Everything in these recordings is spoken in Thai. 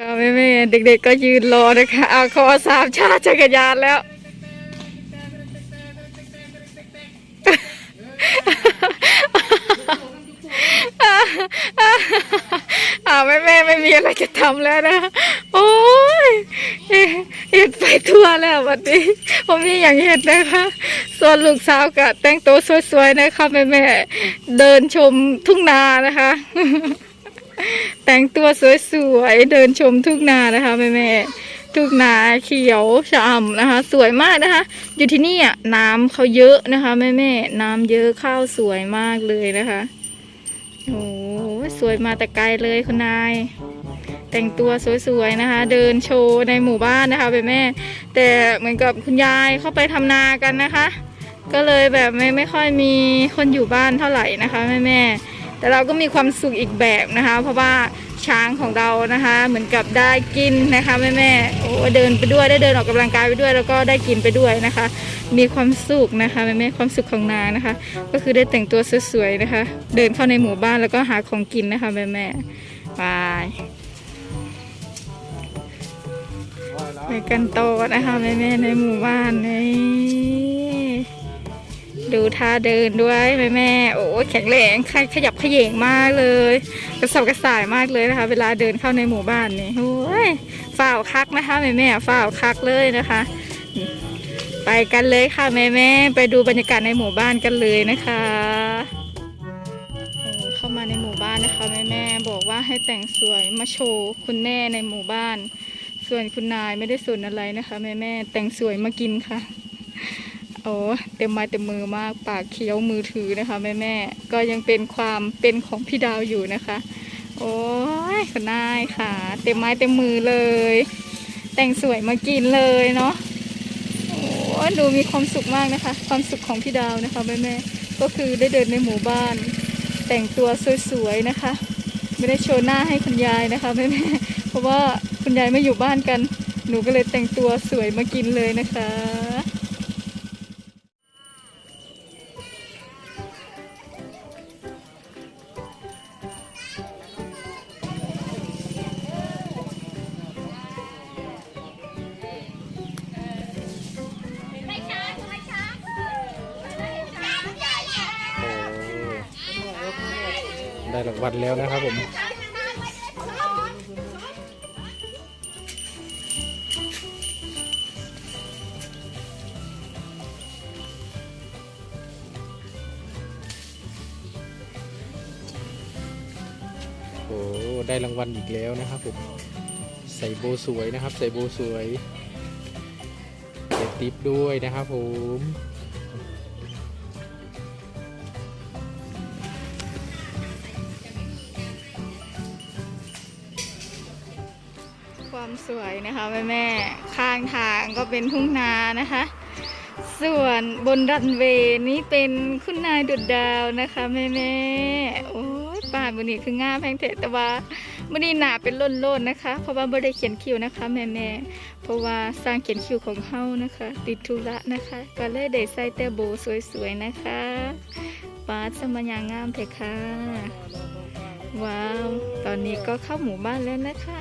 ก็แม่แม่เด็กๆก็ยืนรอนะคะเอาคอสามชาติจักรยานแล้วอ่าแม่แม่ไม่มีอะไรจะทำแล้วนะ โอ้ยเห็นไปทั่วแล้ววันนี้ผมมีอย่างเห็นนะคะ ส่วนลูกสาวก็แต่งตัวสวยๆนะคะแม่แม่เดินชมทุ่งนานะคะ แต่งตัวสวยๆ เดินชมทุ่งนานะคะแม่แม่ทุ่งนาเขียวฉ่ำนะคะ สวยมากนะคะ อยู่ที่นี่อะน้ำเขาเยอะนะคะแม่แม่น้ำเยอะข้าวสวยมากเลยนะคะโอ้สวยมาแต่ไกลเลยคุณนาย แต่งตัวสวยๆนะคะ เดินโชว์ในหมู่บ้านนะคะแม่แม่ แต่เหมือนกับคุณยายเข้าไปทำนากันนะคะ ก็เลยแบบไม่ไม่ค่อยมีคนอยู่บ้านเท่าไหร่นะคะแม่แม่ แต่เราก็มีความสุขอีกแบบนะคะ เพราะว่าช้างของเรานะคะ เหมือนกับได้กินนะคะแม่แม่โอ้เดินไปด้วยได้เดินออกกำลังกายไปด้วย แล้วก็ได้กินไปด้วยนะคะ มีความสุขนะคะแม่แม่ความสุขของนางนะคะ ก็คือได้แต่งตัวสวยๆนะคะ เดินเข้าในหมู่บ้านแล้วก็หาของกินนะคะแม่แม่ๆไปไปกันโตนะคะแม่แม่ในหมู่บ้านนี่ ดูท่าเดินด้วยแม่แม่โอ้แข็งแรงขขยับขย่งมากเลย กระสอบกระส่ายมากเลยนะคะ เวลาเดินเข้าในหมู่บ้านนี่โอ้ยฝ่าวคักนะคะแม่แม่ฝ่าวคักเลยนะคะ ไปกันเลยค่ะแม่แม่ไปดูบรรยากาศในหมู่บ้านกันเลยนะคะเข้ามาในหมู่บ้านนะคะแม่แม่บอกว่าให้แต่งสวยมาโชว์คุณแม่ในหมู่บ้าน ส่วนคุณนายไม่ได้สนอะไรนะคะแม่แม่แต่งสวยมากินค่ะ โอ้เต็มไม้เต็มมือมากปากเคี้ยวมือถือนะคะแม่แม่ก็ยังเป็นความเป็นของพี่ดาวอยู่นะคะ โอ้ยคุณนายค่ะ เต็มไม้เต็มมือเลย แต่งสวยมากินเลยเนาะโอ้ดูมีความสุขมากนะคะ ความสุขของพี่ดาวนะคะแม่แม่ก็คือได้เดินในหมู่บ้าน แต่งตัวสวยๆนะคะ ไม่ได้โชว์หน้าให้คุณยายนะคะแม่แม่เพราะว่าคุณยายไม่อยู่บ้านกัน หนูก็เลยแต่งตัวสวยมากินเลยนะคะ ได้รางวัลแล้วนะครับผมโอ้ได้รางวัลอีกแล้วนะครับผมใส่โบสวยนะครับ ใส่โบสวยเก็บติปด้วยนะครับผม ความสวยนะคะแม่แม่ข้างทางก็เป็นทุ่งนานะคะ ส่วนบนรันเวย์นี้เป็นคุณนายดุดดาวนะคะแม่แม่โอ้ยป่านบนนี้คืองามแพงเถอะแต่ว่าบนนี้หนาเป็นล้นๆนนะคะ เพราะว่าบ่ได้เขียนคิวนะคะแม่แม่เพราะว่าสร้างเขียนคิวของเฮานะคะ ติดธุระนะคะ ก็เลยได้ใส่แต่โบสวยๆนะคะปาสมัญญางามเถอะค่ะว้าว ตอนนี้ก็เข้าหมู่บ้านแล้วนะคะ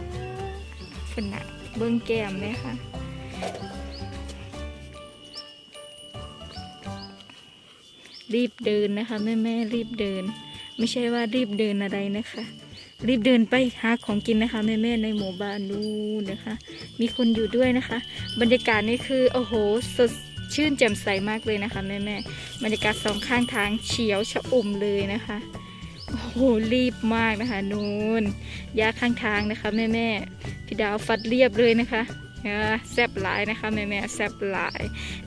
ฝนน่ะเบิ้งแก้มเลยค่ะรีบเดินนะคะแม่แม่รีบเดิน ไม่ใช่ว่ารีบเดินอะไรนะคะ รีบเดินไปหาของกินนะคะแม่แม่ในหมู่บ้านนู้นนะคะ มีคนอยู่ด้วยนะคะ บรรยากาศนี่คือโอ้โหสดชื่นแจ่มใสมากเลยนะคะแม่แม่บรรยากาศสองข้างทางเฉียวชะอุ่มเลยนะคะ โอ้โหรีบมากนะคะนูนยาข้างทางนะคะแม่แม่ๆพี่ดาวฟัดเรียบเลยนะคะแซบหลายนะคะแม่แม่แซบหลาย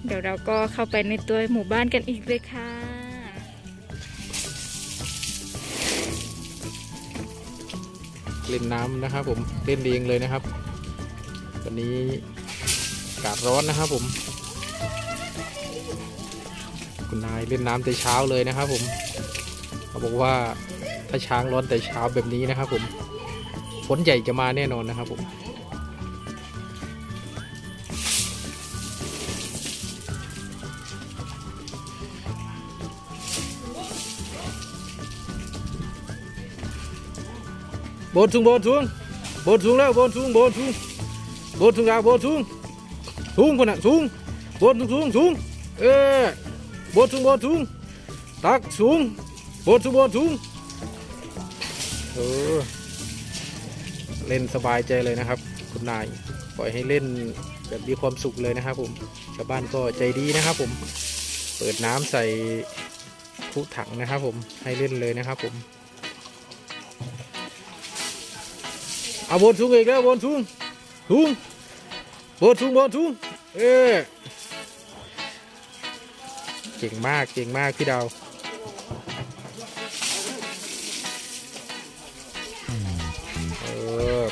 เดี๋ยวเราก็เข้าไปในตัวหมู่บ้านกันอีกเลยค่ะเล่นน้ำนะครับผมเล่นเองเลยนะครับวันนี้อากาศร้อนนะครับผม คุณนายเล่นน้ำแต่เช้าเลยนะครับผมเขาบอกว่า ถ้าช้างร้อนแต่เช้าแบบนี้นะครับผมฝนใหญ่จะมาแน่นอนนะครับผมโบดทุงโบดทุงบนสูงแล้วบนสูงบนสูงบนสูงยาวบนสูงสูงคนน่ะสูงบนสูงสูงสูงเออบนสูงบนสูงตักสูงบนสูงบนสูง เออ เล่นสบายใจเลยนะครับ คุณนาย ปล่อยให้เล่นแบบมีความสุขเลยนะครับ ผมชาวบ้านก็ใจดีนะครับ ผม เปิดน้ำใส่ทุกถังนะครับ ผมให้เล่นเลยนะครับ ผมเอาบนสูงอีกแล้วบนสูงสูงบนสูงบนสูงเออเก่งมากเก่งมากพี่ดาว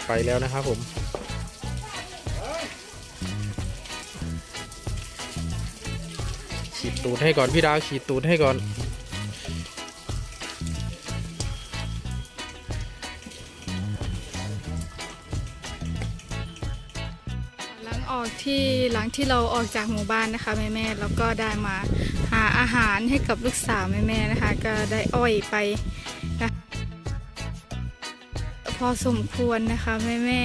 ไปแล้วนะครับผมฉีดตูดให้ก่อนพี่ดาวฉีดตูดให้ก่อน หลังออกที่หลังที่เราออกจากหมู่บ้านนะคะแม่แม่แล้วก็ได้มาหาอาหารให้กับลูกสาวแม่แม่นะคะ ก็ได้อ้อยไป พอสมควรนะคะ แม่แม่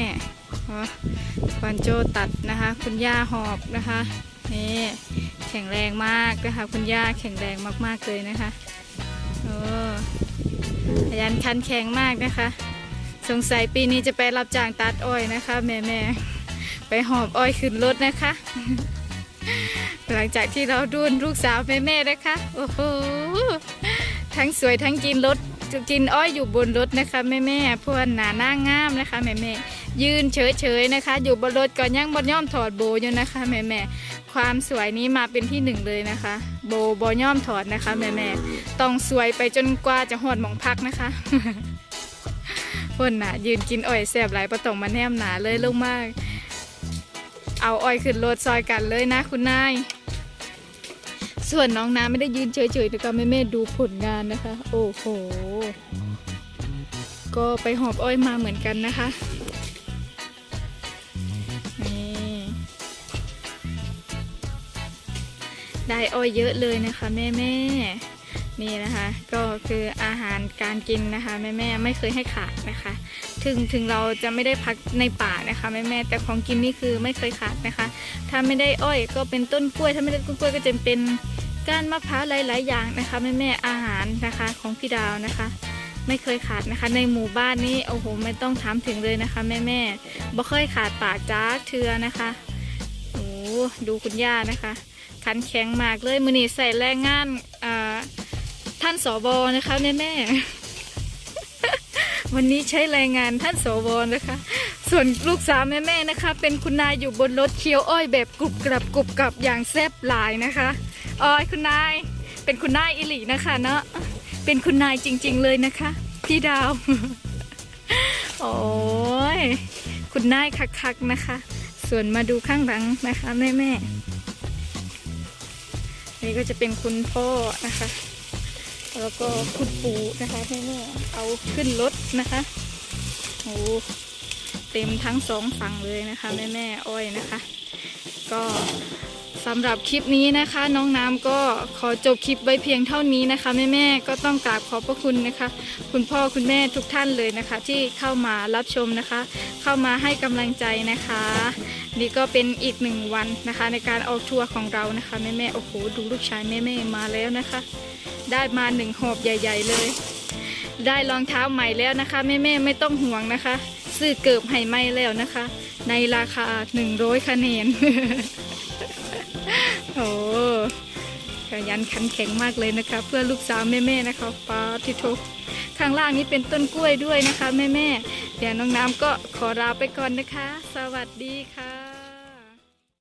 ๆวันโจตัดนะคะ คุณย่าหอบนะคะนี่แข็งแรงมากนะคะ คุณย่าแข็งแรงมากๆเลยนะคะโอ้ขยันขันแข็งมากนะคะ สงสัยปีนี้จะไปรับจ้างตัดอ้อยนะคะ แม่แม่ไปหอบอ้อยขึ้นรถนะคะ หลังจากที่เราดูนลูกสาวแม่แม่นะคะโอ้โหทั้งสวยทั้งกินรถ กินอ้อยอยู่บนรถนะคะแม่แม่พวกหนาหน้างามนะคะแม่แม่ยืนเฉยๆนะคะ อยู่บนรถก่อนยังบนย่อมถอดโบอยู่นะคะแม่แม่ความสวยนี้มาเป็นที่หนึ่งเลยนะคะ โบบอย่อมถอดนะคะแม่แม่ต้องสวยไปจนกว่าจะหอดหมองพักนะคะคนน่ะยืนกินอ้อยแสบหลายประตองมาแนมหนาเลยลงมาก เอาอ้อยขึ้นรถซอยกันเลยนะคุณนาย ส่วนน้องน้ำไม่ได้ยืนเฉยๆแต่ก็แม่แม่ดูผลงานนะคะ โอ้โห ก็ไปหอบอ้อยมาเหมือนกันนะคะนี่ได้อ้อยเยอะเลยนะคะ แม่แม่นี่นะคะก็คืออาหารการกินนะคะแม่แม่ไม่เคยให้ขาดนะคะ ถึงถึงเราจะไม่ได้พักในป่านะคะแม่แม่แต่ของกินนี่คือไม่เคยขาดนะคะ ถ้าไม่ได้อ้อยก็เป็นต้นกล้วย ถ้าไม่ได้ต้นกล้วยก็จะเป็นก้านมะพร้าวหลาย ๆ อย่างนะคะแม่แม่อาหารนะคะของพี่ดาวนะคะ ไม่เคยขาดนะคะ ในหมู่บ้านนี้โอ้โหไม่ต้องถามถึงเลยนะคะแม่แม่บ่เคยขาดปากจ้าเทือนะคะโอ้ดูคุณย่านะคะขันแข็งมากเลยมือนีใส่แรงงานอ่าท่านสบนะคะแม่แม่วันนี้ใช้แรงงานท่านสวนะคะ ส่วนลูกสาวแม่ๆนะคะ เป็นคุณนายอยู่บนรถเคี้ยวอ้อยแบบกรุบกรับกรุบกรับอย่างแซ่บหลายนะคะอ้อยคุณนายเป็นคุณนายอิหลีนะคะเนาะเป็นคุณนายจริง ๆ เลยนะคะ พี่ดาว โอ้ยคุณนายคักๆนะคะ ส่วนมาดูข้างหลังนะคะแม่ๆนี่ก็จะเป็นคุณพ่อนะคะ แล้วก็คุณปู่นะคะแม่ๆเอาขึ้นรถนะคะโอ้ เต็มทั้งสองฝั่งเลยนะคะแม่แม่อ้อยนะคะ ก็สำหรับคลิปนี้นะคะ น้องน้ำก็ขอจบคลิปไว้เพียงเท่านี้นะคะแม่แม่ก็ต้องกราบขอบพระคุณนะคะ คุณพ่อคุณแม่ทุกท่านเลยนะคะ ที่เข้ามารับชมนะคะ เข้ามาให้กำลังใจนะคะ นี่ก็เป็นอีกหนึ่งวันนะคะ ในการออกทัวร์ของเรานะคะแม่แม่โอ้โหดูลูกชายแม่แม่มาแล้วนะคะ ได้มาหนึ่งหอบใหญ่ ๆ เลย ได้รองเท้าใหม่แล้วนะคะแม่แม่ไม่ต้องห่วงนะคะ ซื้อเกิบให้ไม่แล้วนะคะ ในราคา100คะแนนโอ้ขยันขันแข็งมากเลยนะคะ เพื่อลูกสาวแม่ๆนะคะปาทิโทข้างล่างนี้เป็นต้นกล้วยด้วยนะคะแม่ๆเดี๋ยวน้องน้ำก็ขอลาไปก่อนนะคะ สวัสดีค่ะ